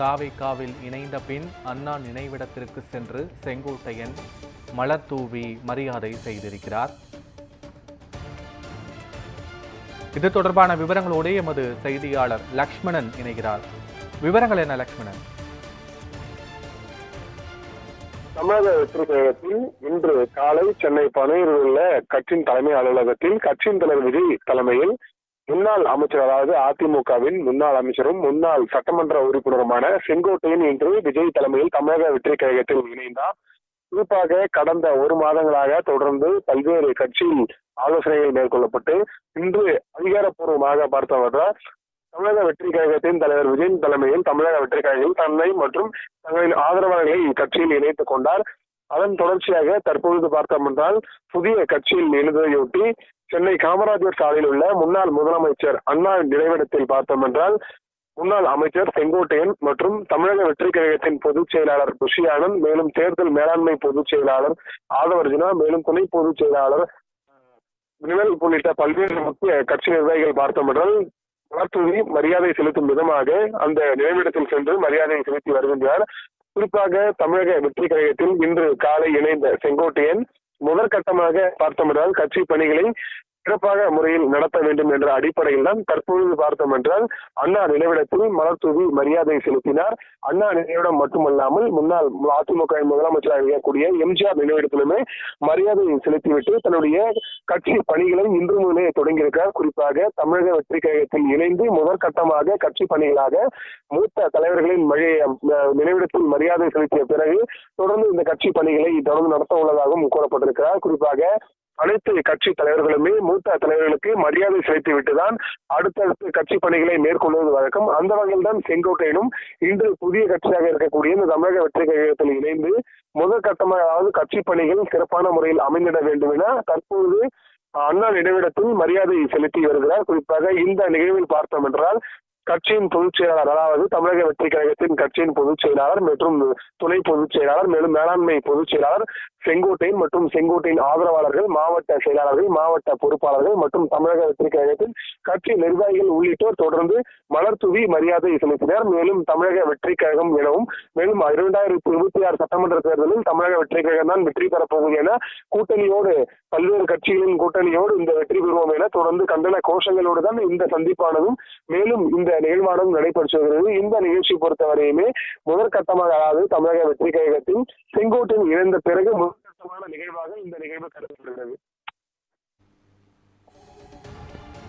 தாவேகாவில் இணைந்த பின் அண்ணா நினைவிடத்திற்கு சென்று செங்கோட்டையன் மலர் தூவி மரியாதை செய்திருக்கிறார். இது தொடர்பான விவரங்களோடு எமது செய்தியாளர் லக்ஷ்மணன் இணைகிறார். விவரங்கள் என்ன லக்ஷ்மணன்? தமிழக வெற்றி கழகத்தில் இன்று காலை சென்னை பனையூரில் உள்ள கட்சியின் தலைமை அலுவலகத்தில் கட்சியின் தலைவர் விஜய் தலைமையில் முன்னாள் அமைச்சர் அதாவது அதிமுகவின் முன்னாள் அமைச்சரும் முன்னாள் சட்டமன்ற உறுப்பினருமான செங்கோட்டையன் இன்று விஜய் தலைமையில் தமிழக வெற்றி கழகத்தில் இணைந்தார். குறிப்பாக கடந்த ஒரு மாதங்களாக தொடர்ந்து பல்வேறு கட்சியில் ஆலோசனைகள் மேற்கொள்ளப்பட்டு இன்று அதிகாரப்பூர்வமாக பார்த்தவர்கள் தமிழக வெற்றி கழகத்தின் தலைவர் விஜயின் தலைமையில் தமிழக வெற்றி கழகம் தன்னை மற்றும் தங்களின் ஆதரவாளர்களை இக்கட்சியில் இணைத்துக் கொண்டார். அதன் தொடர்ச்சியாக தற்பொழுது பார்த்தோம் என்றால் புதிய கட்சியில் இணைந்ததையொட்டி சென்னை காமராஜர் சாலையில் உள்ள முன்னாள் முதலமைச்சர் அண்ணா நினைவிடத்தில் பார்த்தோம் என்றால் முன்னாள் அமைச்சர் செங்கோட்டையன் மற்றும் தமிழக வெற்றி கழகத்தின் பொதுச் செயலாளர் குஷி ஆனந்த் மேலும் தேர்தல் மேலாண்மை பொதுச் செயலாளர் ஆதவர்ஜுனா மேலும் துணை பொதுச் செயலாளர் நிழல் உள்ளிட்ட பல்வேறு முக்கிய கட்சி நிர்வாகிகள் பார்த்தோம் என்றால் மலர்தூவி மரியாதை செலுத்தும் விதமாக அந்த நினைவிடத்தில் சென்று மரியாதை செலுத்தி வருகின்றார். குறிப்பாக தமிழக வெற்றி கழகத்தில் இன்று காலை இணைந்த செங்கோட்டையன் முதற்கட்டமாக பார்த்தோமென்றால் கட்சி பணிகளை சிறப்பாக முறையில் நடத்த வேண்டும் என்ற அடிப்படையில் தான் தற்பொழுது பார்த்தோம் என்றால் அண்ணா நினைவிடத்தில் மலர் தூவி மரியாதை செலுத்தினார். அண்ணா நினைவிடம் மட்டுமல்லாமல் முன்னாள் அதிமுக முதலமைச்சராக இருக்கக்கூடிய எம்ஜிஆர் நினைவிடத்திலுமே மரியாதை செலுத்திவிட்டு தன்னுடைய கட்சி பணிகளை இன்று முதலே தொடங்கியிருக்கிறார். குறிப்பாக தமிழக வெற்றி கழகத்தில் இணைந்து முதற்கட்டமாக கட்சி பணிகளாக மூத்த தலைவர்களின் மழையை நினைவிடத்தில் மரியாதை செலுத்திய பிறகு தொடர்ந்து இந்த கட்சி பணிகளை தொடர்ந்து நடத்த உள்ளதாகவும் கூறப்பட்டிருக்கிறார். குறிப்பாக அனைத்து கட்சி தலைவர்களுமே மூத்த தலைவர்களுக்கு மரியாதை செலுத்தி விட்டுதான் அடுத்தடுத்து கட்சி பணிகளை மேற்கொள்வது வழக்கம். அந்த வகையில் தான் செங்கோட்டையிலும் இன்று புதிய கட்சியாக இருக்கக்கூடிய இந்த தமிழக வெற்றி கழகத்தில் இணைந்து முதல் கட்டமாக அதாவது கட்சி பணிகள் சிறப்பான முறையில் அமைந்திட வேண்டும் என தற்போது அண்ணா நினைவிடத்தில் மரியாதை செலுத்தி வருகிறார். குறிப்பாக இந்த நிகழ்வில் பார்த்தோம் என்றால் கட்சியின் பொதுச் செயலாளர் அதாவது தமிழக வெற்றி கழகத்தின் கட்சியின் பொதுச் செயலாளர் மற்றும் துணை பொதுச் செயலாளர் மேலும் மேலாண்மை பொதுச் செயலாளர் செங்கோட்டையன் மற்றும் செங்கோட்டையின் ஆதரவாளர்கள் மாவட்ட செயலாளர்கள் மாவட்ட பொறுப்பாளர்கள் மற்றும் தமிழக வெற்றி கழகத்தின் கட்சி நிர்வாகிகள் உள்ளிட்டோர் தொடர்ந்து மலர் தூவி மரியாதை செலுத்தினர். மேலும் தமிழக வெற்றி கழகம் எனவும் மேலும் இரண்டாயிரத்தி இருபத்தி ஆறு சட்டமன்ற தேர்தலில் தமிழக வெற்றி கழகம் தான் வெற்றி பெறப்போகுது என கூட்டணியோடு பல்வேறு கட்சிகளின் கூட்டணியோடு இந்த வெற்றி பெறுவோம் என தொடர்ந்து கண்டன கோஷங்களோடு தான் இந்த சந்திப்பானதும். மேலும் இந்த நிகழ்வானது நடைபெற்று வருகிறது இந்த நிகழ்ச்சி பொறுத்தவரையுமே முதற்கட்டமாக அதாவது தமிழக வெற்றி கழகத்தின் செங்கோட்டின் இணைந்த பிறகு முதற்கட்டமான நிகழ்வாக இந்த நிகழ்வு கருதப்படுகிறது.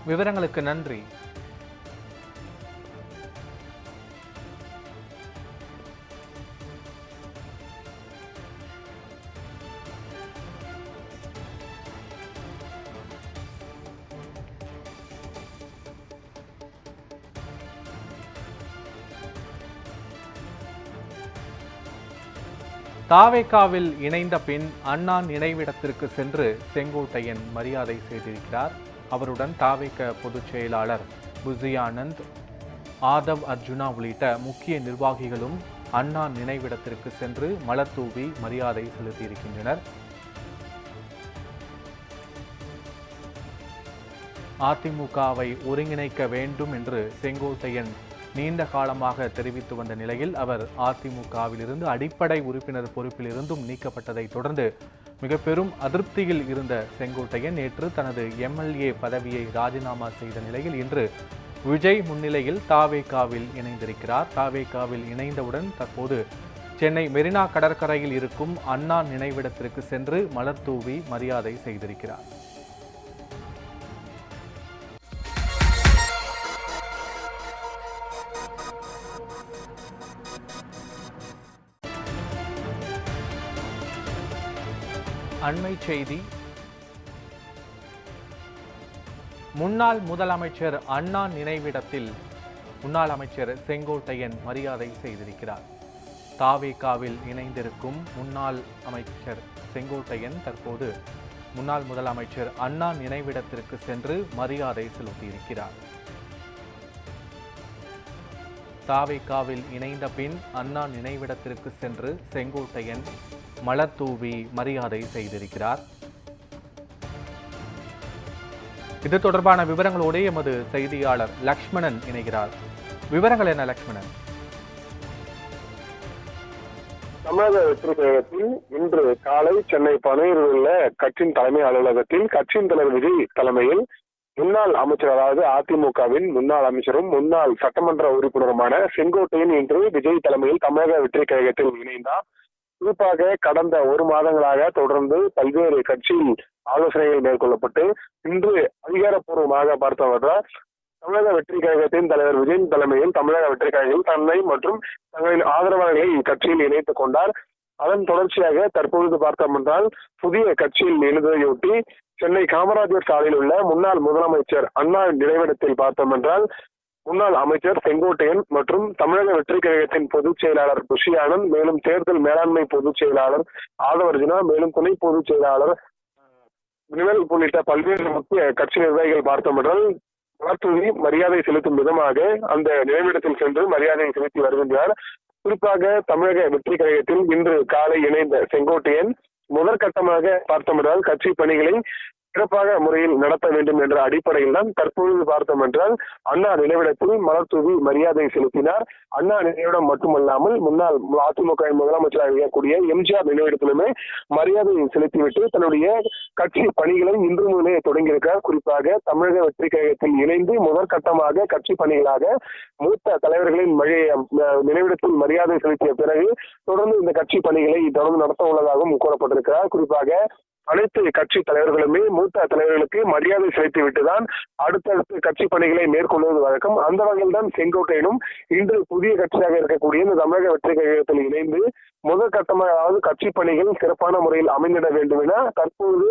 விவரங்களுக்கு நன்றி. தாவேக்காவில் இணைந்த பின் அண்ணா நினைவிடத்திற்கு சென்று செங்கோட்டையன் மரியாதை செய்திருக்கிறார். அவருடன் தாவேக்க பொதுச் செயலாளர் புசியானந்த் ஆதவ் அர்ஜுனா உள்ளிட்ட முக்கிய நிர்வாகிகளும் அண்ணா நினைவிடத்திற்கு சென்று மலர் தூவி மரியாதை செலுத்தியிருக்கின்றனர். அதிமுகவை ஒருங்கிணைக்க வேண்டும் என்று செங்கோட்டையன் நீண்ட காலமாக தெரிவித்து வந்த நிலையில் அவர் அதிமுகவிலிருந்து அடிப்படை உறுப்பினர் பொறுப்பிலிருந்தும் நீக்கப்பட்டதை தொடர்ந்து மிக பெரும் அதிருப்தியில் இருந்த செங்கோட்டையன் நேற்று தனது எம்எல்ஏ பதவியை ராஜினாமா செய்த நிலையில் இன்று விஜய் முன்னிலையில் தாவேகாவில் இணைந்திருக்கிறார். தாவேகாவில் இணைந்தவுடன் தற்போது சென்னை மெரினா கடற்கரையில் இருக்கும் அண்ணா நினைவிடத்திற்கு சென்று மலர் தூவி மரியாதை செய்திருக்கிறார். அண்மை செய்தி. முன்னாள் முதலமைச்சர் அண்ணா நினைவிடத்தில் முன்னாள் அமைச்சர் செங்கோட்டையன் மரியாதை செய்திருக்கிறார். தாவேகாவில் இணைந்திருக்கும் முன்னாள் அமைச்சர் செங்கோட்டையன் தற்போது முன்னாள் முதலமைச்சர் அண்ணா நினைவிடத்திற்கு சென்று மரியாதை செலுத்தியிருக்கிறார். தாவேகாவில் இணைந்த பின் அண்ணா நினைவிடத்திற்கு சென்று செங்கோட்டையன் மலர் தூவி மரியாதை செய்திருக்கிறார். இது தொடர்பான விவரங்களோடு எமது செய்தியாளர் லக்ஷ்மணன் இணைகிறார். விவரங்கள் என்ன லக்ஷ்மணன்? தமிழக வெற்றி கழகத்தில் இன்று காலை சென்னை பனையூரில் உள்ள கட்சியின் தலைமை அலுவலகத்தில் கட்சியின் தலைவர் விஜய் தலைமையில் முன்னாள் அமைச்சர் அதாவது அதிமுகவின் முன்னாள் அமைச்சரும் முன்னாள் சட்டமன்ற உறுப்பினருமான செங்கோட்டையன் இன்று விஜய் தலைமையில் தமிழக வெற்றி கழகத்தில் இணைந்தார். குறிப்பாக கடந்த ஒரு மாதங்களாக தொடர்ந்து பல்வேறு கட்சியில் ஆலோசனைகள் மேற்கொள்ளப்பட்டு இன்று அதிகாரப்பூர்வமாக பார்த்தவர்கள் தமிழக வெற்றி கழகத்தின் தலைவர் விஜயன் தலைமையில் தமிழக வெற்றி கழகம் தன்னை மற்றும் தங்களின் ஆதரவாளர்களை இக்கட்சியில் இணைத்துக் கொண்டார். அதன் தொடர்ச்சியாக தற்பொழுது பார்த்தோம் என்றால் புதிய கட்சியில் இணைந்ததையொட்டி சென்னை காமராஜர் சாலையில் உள்ள முன்னாள் முதலமைச்சர் அண்ணா நினைவிடத்தில் பார்த்தோம் என்றால் முன்னாள் அமைச்சர் செங்கோட்டையன் மற்றும் தமிழக வெற்றி கழகத்தின் பொதுச் செயலாளர் புஷி ஆனந்த் மேலும் தேர்தல் மேலாண்மை பொதுச் செயலாளர் ஆதவர்ஜுனா மேலும் துணை பொதுச் செயலாளர் உள்ளிட்ட பல்வேறு முக்கிய கட்சி நிர்வாகிகள் பார்த்தமென்றால் மலர்தூவி மரியாதை செலுத்தும் விதமாக அந்த நினைவிடத்தில் சென்று மரியாதை செலுத்தி வருகின்றார். குறிப்பாக தமிழக வெற்றி கழகத்தில் இன்று காலை இணைந்த செங்கோட்டையன் முதற்கட்டமாக பார்த்தமென்றால் கட்சி பணிகளை சிறப்பாக முறையில் நடத்த வேண்டும் என்ற அடிப்படையில் தான் தற்பொழுது பார்த்தோம் என்றால் அண்ணா நினைவிடத்தில் மலர்தூவி மரியாதை செலுத்தினார். அண்ணா நினைவிடம் மட்டுமல்லாமல் முன்னாள் அதிமுக முதலமைச்சராக இருக்கக்கூடிய எம்ஜிஆர் நினைவிடத்திலுமே மரியாதை செலுத்திவிட்டு தன்னுடைய கட்சி பணிகளை இன்று முதலே தொடங்கியிருக்கிறார். குறிப்பாக தமிழக வெற்றி கழகத்தில் இணைந்து முதற்கட்டமாக கட்சி பணிகளாக மூத்த தலைவர்களின் மழையை நினைவிடத்தில் மரியாதை செலுத்திய பிறகு தொடர்ந்து இந்த கட்சி பணிகளை தொடர்ந்து நடத்த உள்ளதாகவும் கூறப்பட்டிருக்கிறார். குறிப்பாக அனைத்து கட்சி தலைவர்களுமே மூத்த தலைவர்களுக்கு மரியாதை செலுத்தி விட்டுதான் அடுத்தடுத்து கட்சி பணிகளை மேற்கொள்வது வழக்கம். அந்த வகையில் தான் செங்கோட்டையனும் இன்று புதிய கட்சியாக இருக்கக்கூடிய இந்த தமிழக வெற்றி கழகத்தில் இணைந்து முதல் கட்டமாக அதாவது கட்சி பணிகள் சிறப்பான முறையில் அமைந்திட வேண்டும் என தற்போது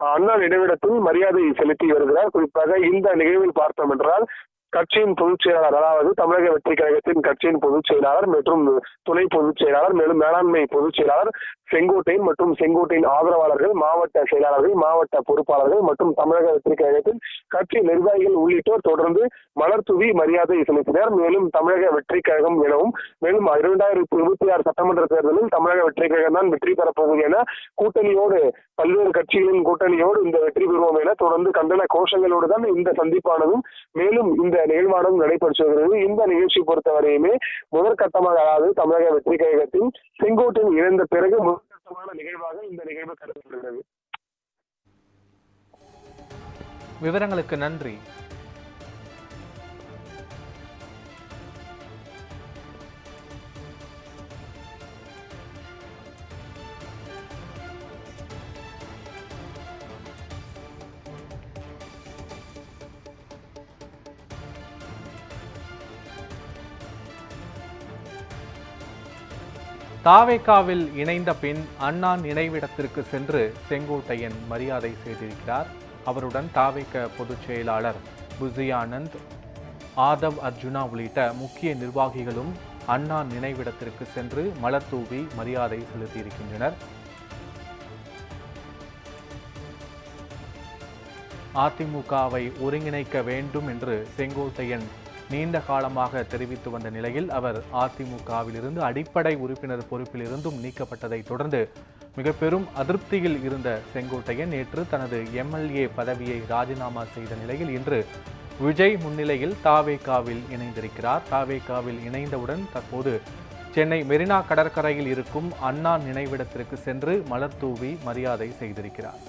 அண்ணா நினைவிடத்தில் மரியாதை செலுத்தி வருகிறார். குறிப்பாக இந்த நிகழ்வில் பார்த்தோம் என்றால் கட்சியின் பொதுச் செயலாளர் அதாவது தமிழக வெற்றி கழகத்தின் கட்சியின் பொதுச் செயலாளர் மற்றும் துணை பொதுச் செயலாளர் மேலும் மேலாண்மை பொதுச் செயலாளர் செங்கோட்டையன் மற்றும் செங்கோட்டையின் ஆதரவாளர்கள் மாவட்ட செயலாளர்கள் மாவட்ட பொறுப்பாளர்கள் மற்றும் தமிழக வெற்றிக்கழகத்தில் கட்சி நிர்வாகிகள் உள்ளிட்டோர் தொடர்ந்து மலர் தூவி மரியாதை செலுத்தினர். மேலும் தமிழக வெற்றிக்கழகம் எனவும் மேலும் இரண்டாயிரத்தி இருபத்தி ஆறு சட்டமன்ற தேர்தலில் தமிழக வெற்றிக்கழகம் தான் வெற்றி பெறப்போகுது என கூட்டணியோடு பல்வேறு கட்சிகளின் கூட்டணியோடு இந்த வெற்றி பெறுவோம் என தொடர்ந்து கண்டன கோஷங்களோடு தான் இந்த சந்திப்பானதும் மேலும் இந்த நிகழ்வானதும் நடைபெற்று வருகிறது. இந்த நிகழ்ச்சி பொறுத்தவரையுமே முதற்கட்டமாக அதாவது தமிழக வெற்றிக்கழகத்தின் கழகத்தில் செங்கோட்டையில் இணைந்த பிறகு முதற்கட்டமான நிகழ்வாக இந்த நிகழ்வு கருதப்படுகிறது. விவரங்களுக்கு நன்றி. தாவேக்காவில் இணைந்த பின் அண்ணா நினைவிடத்திற்கு சென்று செங்கோட்டையன் மரியாதை செய்திருக்கிறார். அவருடன் தாவேக்க பொதுச் செயலாளர் புசியானந்த் ஆதவ் அர்ஜுனா உள்ளிட்ட முக்கிய நிர்வாகிகளும் அண்ணா நினைவிடத்திற்கு சென்று மலர் தூவி மரியாதை செலுத்தியிருக்கின்றனர். அதிமுகவை ஒருங்கிணைக்க வேண்டும் என்று செங்கோட்டையன் நீண்ட காலமாக தெரிவித்து வந்த நிலையில் அவர் அதிமுகவிலிருந்து அடிப்படை உறுப்பினர் பொறுப்பிலிருந்தும் நீக்கப்பட்டதை தொடர்ந்து மிக பெரும் அதிருப்தியில் இருந்த செங்கோட்டையன் நேற்று தனது எம்எல்ஏ பதவியை ராஜினாமா செய்த நிலையில் இன்று விஜய் முன்னிலையில் தாவேகாவில் இணைந்திருக்கிறார். தாவேகாவில் இணைந்தவுடன் தற்போது சென்னை மெரினா கடற்கரையில் இருக்கும் அண்ணா நினைவிடத்திற்கு சென்று மலர் தூவி மரியாதை செய்திருக்கிறார்.